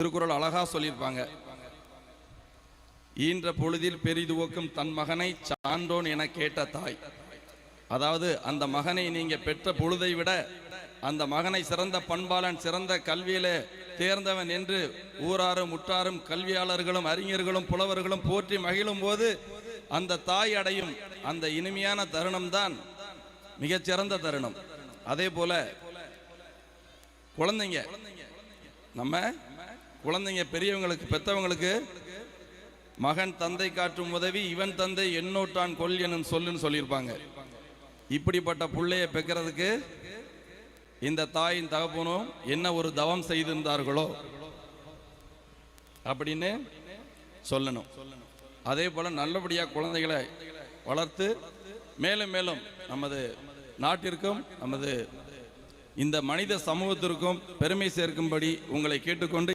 திருக்குறள் அழகா சொல்லியிருப்பாங்க. ஈன்ற பொழுதில் பெரிதுவோக்கும் தன் மகனை சான்றோன் என கேட்ட தாய். அதாவது அந்த மகனை நீங்க பெற்ற பொழுதை விட அந்த மகனை சிறந்த பண்பாளன் சிறந்த கல்வியில தேர்ந்தவன் என்று ஊராரும் முற்றாரும் கல்வியாளர்களும் அறிஞர்களும் புலவர்களும் போற்றி மகிழும் போது அந்த தாய் அடையும் அந்த இனிமையான தருணம் தான் மிகச்சிறந்த தருணம். அதே போல குழந்தைங்க நம்ம குழந்தைங்க பெரியவங்களுக்கு பெத்தவங்களுக்கு மகன் தந்தை காற்றும் உதவி இவன் தந்தை எண்ணோட்டான் கொல் எனும் சொல்லுன்னு சொல்லியிருப்பாங்க. இப்படிப்பட்ட புள்ளைய பெக்கிறதுக்கு இந்த தாயின் தகப்பனும் என்ன ஒரு தவம் செய்திருந்தார்களோ அப்படின்னு சொல்லணும். அதே போல நல்லபடியா குழந்தைகளை வளர்த்து மேலும் மேலும் நமது நாட்டிற்கும் நமது இந்த மனித சமூகத்திற்கும் பெருமை சேர்க்கும்படி உங்களை கேட்டுக்கொண்டு